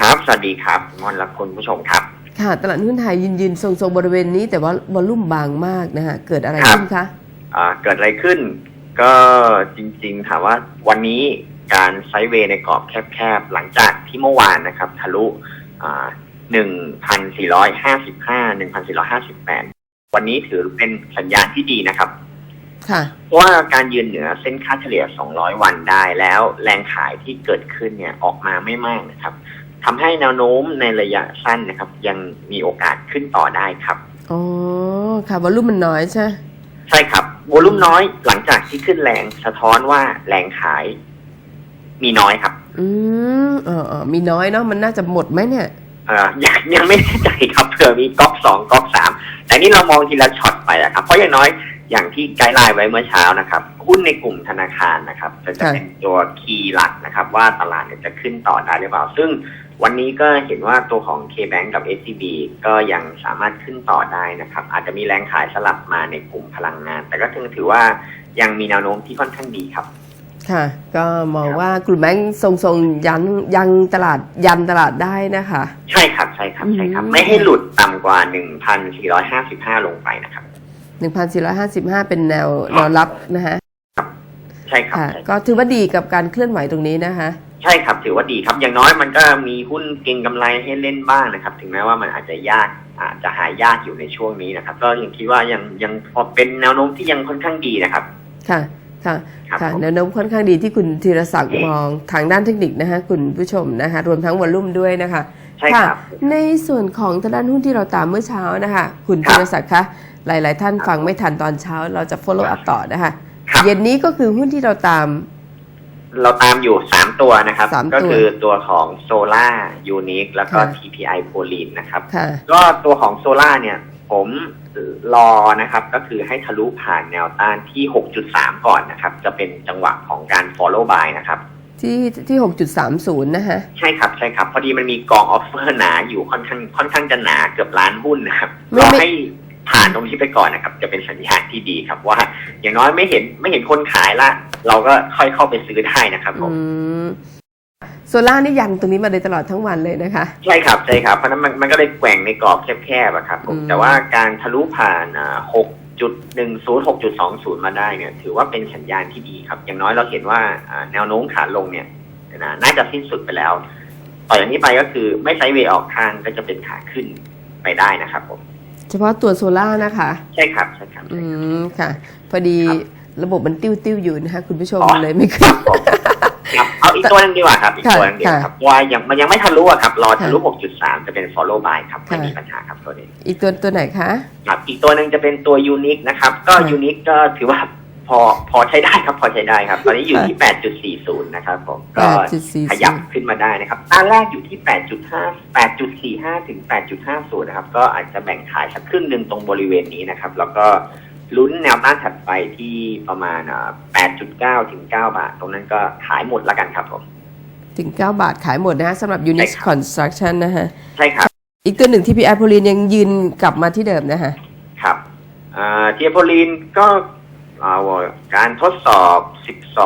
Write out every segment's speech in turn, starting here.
ครับ สวัสดีครับมอนและคุณผู้ชมครับ ค่ะตลาดหุ้นไทยยืนยืนทรงๆบริเวณนี้ แต่ว่าวอลุ่มบางมากนะฮะเกิดอะไรครับ ขึ้นคะอ่าเกิดอะไรขึ้น ก็จริงๆ ถามว่าวันนี้การไซด์เวย์ในกรอบแคบๆ หลังจากที่เมื่อวานนะครับ ทะลุหนึ่งพันสี่ร้อยห้าสิบห้าหนึ่งพันสี่ร้อยห้าสิบแปดวันนี้ถือเป็นสัญญาณที่ดีนะครับ ค่ะ เพราะว่าการยืนเหนือเส้นค่าเฉลี่ย 200 วันได้แล้วแรงขายที่เกิดขึ้นเนี่ยออกมาไม่มากนะครับ ทำให้แนวโน้มในระยะสั้นนะครับ ยังมีโอกาสขึ้นต่อได้ครับอ๋อค่ะวอลุ่มมันน้อยใช่ใช่ครับวอลุ่มน้อยหลังจากที่ขึ้นแรงสะท้อนว่าแรงขาย มีน้อยครับ อืมอ๋ออ๋อมีน้อยเนาะมันน่าจะหมดไหมเนี่ยเอ่อยังยังไม่แน่ใจครับเผื่อมีก๊อกสองก๊อกสามแต่นี่เรามองทีละช็อตไปอะครับ เพราะอย่างน้อยอย่างที่ไกด์ไลน์ไว้เมื่อเช้านะครับ หุ้นในกลุ่มธนาคารนะครับ จะจะค่ะเป็นตัวคีย์หลักนะครับ ว่าตลาดเนี่ยจะขึ้นต่อได้หรือเปล่า ซึ่ง วันนี้ก็เห็นว่าตัวของ K-Bank กับ SCB ก็ยังสามารถขึ้นต่อได้นะครับ อาจจะมีแรงขายสลับมาในกลุ่มพลังงาน แต่ก็ถือถือว่ายังมีแนวโน้มที่ค่อนข้างดีครับ ค่ะ ก็มองครับว่ากลุ่มแบงก์ทรงๆยันยังตลาดยันตลาดได้นะคะ ใช่ครับใช่ครับใช่ครับอืมไม่ให้หลุดต่ำกว่า 1,455 ลงไปนะครับ 1,455 เป็นแนวแนวรับนะฮะใช่ครับค่ะใช่ก็ถือว่าดีกับการเคลื่อนไหวตรงนี้นะคะ ใช่ครับถือว่าดีครับ อย่างน้อยมันก็มีหุ้นเก็งกำไรให้เล่นบ้างนะครับ ถึงแม้ว่ามันอาจจะยากอาจจะหายากอยู่ในช่วงนี้นะครับ ก็ยังคิดว่ายังยังพอเป็นแนวโน้มที่ยังค่อนข้างดีนะครับ ค่ะค่ะครับค่ะผมแนวโน้มค่อนข้างดีที่คุณธีรศักดิ์มองทางด้านเทคนิคนะคะคุณผู้ชมนะคะ รวมทั้งวอลลุ่มด้วยนะคะใช่ค่ะครับในส่วนของทางด้านหุ้นที่เราตามเมื่อเช้านะคะ คุณครัธีบรศักดิ์คะหลาย ๆ ท่านฟังไม่ทันตอนเช้า เราจะ follow up ต่อนะคะครับเย็นนี้ก็คือหุ้นที่เราตาม เราตามอยู่สามตัวนะครับ สามตัวก็คือตัวของโซล่ายูนิคแล้วก็ ค่ะ TPI โพลีนนะครับ ค่ะ ก็ตัวของโซล่าเนี่ย ผมรอนะครับ ก็คือให้ทะลุผ่านแนวต้านที่ 6.3 ก่อนนะครับ จะเป็นจังหวะของการ follow buy นะครับ ที่ที่6.30นะคะใช่ครับใช่ครับ พอดีมันมีกองออฟเฟอร์หนาอยู่ค่อนข้างค่อนข้างจะหนาเกือบล้านหุ้นนะครับไม่รอไม่ ให้ผ่านตรงนี้ไปก่อนนะครับ จะเป็นสัญญาณที่ดีครับว่า อย่างน้อยไม่เห็นไม่เห็นคนขายละ เราก็ค่อยเข้าไปซื้อได้นะครับผมอืมโซล่านี่ยันตรงนี้มาโดยตลอดทั้งวันเลยนะคะ ใช่ครับใช่ครับ เพราะฉะนั้นมันมันก็เลยแกว่งในกรอบแคบๆอะครับผมอืมแต่ว่าการทะลุผ่านหกจุดหนึ่งศูนย์หกจุดสองศูนย์มาได้เนี่ยถือว่าเป็นสัญญาณที่ดีครับ อย่างน้อยเราเห็นว่าอ่าแนวโน้มขาลงเนี่ยนะน่าจะสิ้นสุดไปแล้ว ต่อจากนี้ไปก็คือไม่ไซด์เวย์ออกข้างก็จะเป็นขาขึ้นไปได้นะครับผม เฉพาะตัวโซล่านะคะ ใช่ครับใช่ครับอืใช่ครับมค่ะ พอดีค รับระบบมันติ้วติ้วๆอยู่นะคะคุณผู้ชมอ๋อเลยไม่คขึ้รันบผมครับเอาอีกตัวหนึงดีกว่าครับ อีกค่ะตัวหนึงดีกว่าค่ะครับว่ายังมันยังไม่ทะลุอะครับ รอทะลุค่ะ6.3 จะเป็น follow by ครับไม่ค่ะมีปัญหาครับตัวนี้ อีกตัวตัวไหนคะครับอีกตัวหนึ่งจะเป็นตัวยูนิคนะครับ ก็ค่ะยูนิคก็ถือว่าพอพอใช้ได้ครับพอใช้ได้ครับ ตอนนี้อยู่ค่ะที่ 8.40 นะครับผมก็8.40ขยับขึ้นมาได้นะครับต้านแรกอยู่ที่ 8.5 8.45 ถึง 8.50 นะครับ ก็อาจจะแบ่งขายสักครึ่งหนึ่งตรงบริเวณนี้นะครับ แล้วก็ ลุ้นแนวต้านถัดไปที่ประมาณอ่า8.9 ถึง 9 บาท ตรงนั้นก็ขายหมดแล้วกันครับผม ถึง 9 บาทขายหมดนะคะสำหรับ Unix ใช่ครับ Construction นะคะใช่ครับ อีกตัวหนึ่ง TPI โพลีนยังยืนกลับมาที่เดิมนะคะครับเทียโพลีนก็อ่าการทดสอบ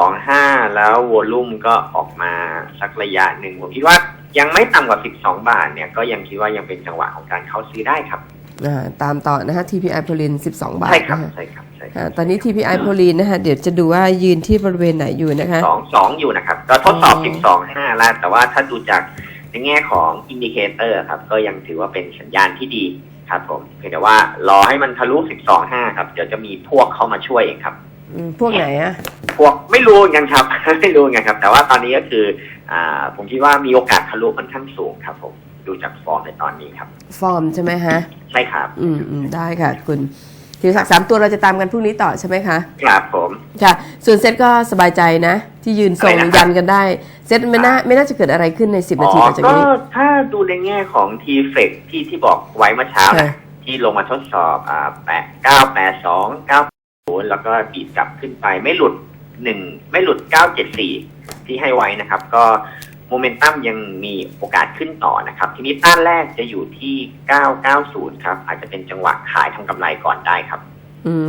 12.5 แล้ววอลุ่มก็ออกมาสักระยะหนึ่งผมคิดว่ายังไม่ต่ำกว่า 12 บาทเนี่ยก็ยังคิดว่ายังเป็นจังหวะของการเข้าซื้อได้ครับ อ่าตามต่อนะคะ TPI โพลีน12 บาทใช่ครับนะคะใช่ครับใช่ครับอ่าตอนนี้ TPI โพลีนนะคะเดี๋ยวจะดูว่ายืนที่บริเวณไหนอยู่นะคะ สองสองอยู่นะครับ ก็ทดสอบอ๋อ12.5แล้วแต่ว่าถ้าดูจากในแง่ของอินดิเคเตอร์ครับ ก็ยังถือว่าเป็นสัญญาณที่ดีครับผมเพียงแต่ว่ารอให้มันทะลุ 12.5ครับ เดี๋ยวจะมีพวกเข้ามาช่วยเองครับ อืมพวกไหนอะพวกไม่รู้เหมือนกันครับ ไม่รู้เหมือนกันครับ แต่ว่าตอนนี้ก็คืออ่าผมคิดว่ามีโอกาสทะลุค่อนข้างสูงครับผม ดูจากฟอร์มในตอนนี้ครับ ฟอร์มใช่ไหมฮะ ใช่ครับ อืมอืมได้ค่ะ คุณธีรศักดิ์สามตัวเราจะตามกันพรุ่งนี้ต่อใช่ไหมคะครับผมค่ะ ส่วนเซตก็สบายใจนะ ที่ยืนทรงอะไรนะครับยันกันได้ เซตไม่น่าไม่น่าจะเกิดอะไรขึ้นใน10นาทีอ๋อต่อจากก็นี้ถ้าดูในแง่ของทีเฟกที่ที่บอกไว้เมื่อเช้าค่ะนะที่ลงมาทดสอบอ่าแปดเก้าแปดสองเก้าศูนย์แล้วก็ดีดกลับขึ้นไปไม่หลุดหนึ่งไม่หลุดเก้าเจ็ดสี่ที่ให้ไว้นะครับ ก็ โมเมนตัมยังมีโอกาสขึ้นต่อนะครับ ทีนี้ต้านแรกจะอยู่ที่เก้าเก้าศูนย์ครับ อาจจะเป็นจังหวะขายทำกำไรก่อนได้ครับ อืม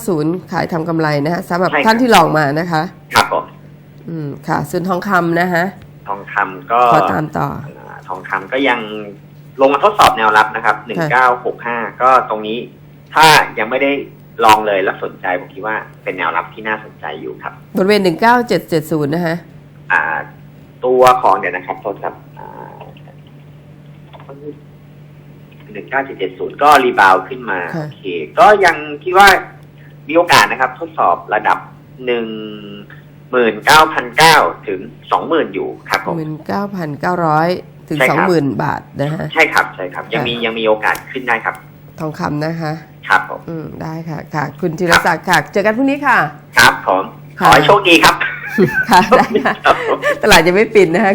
990 ขายทำกำไรนะฮะสำหรับใช่ครับท่านที่ลองมานะคะ ครับผมอืม ค่ะ ส่วนทองคำนะฮะ ทองคำก็ขอตามต่ออ่าทองคำก็ยังลงมาทดสอบแนวรับนะครับหนึ่งเก้าหกห้าก็ตรงนี้ถ้ายังไม่ได้ลองเลยแล้วสนใจผมคิดว่าเป็นแนวรับที่น่าสนใจอยู่ครับบริเวณหนึ่งเก้าเจ็ดเจ็ดศูนย์นะคะอ่า ตัวของเดี๋ยวนะครับโทษครับหนึ่งเก้าเจ็ดเจ็ดศูนย์ก็รีบาวด์ขึ้นมาค่ะโอเค ก็ยังคิดว่ามีโอกาสนะครับ ทดสอบระดับหนึ่งหมื่นเก้าพันเก้าถึงสองหมื่นอยู่ครับผมหมื่นเก้าพันเก้าร้อยถึงใช่สครัองบหมื่นบาทนะคะใช่ครับ ใช่ครับ ยังมียังมีโอกาสขึ้นได้ครับ ทองคำนะคะ ครับผม อืม ได้ค่ะ ค่ะ คุณธีรศักดิ์ค่ะ เจอกันพรุ่งนี้ค่ะ ครับผมขค่ะอให้โชคดีครับ ค่ะได้ค่ะครับผมตลาดยังไม่ปิดนะคะ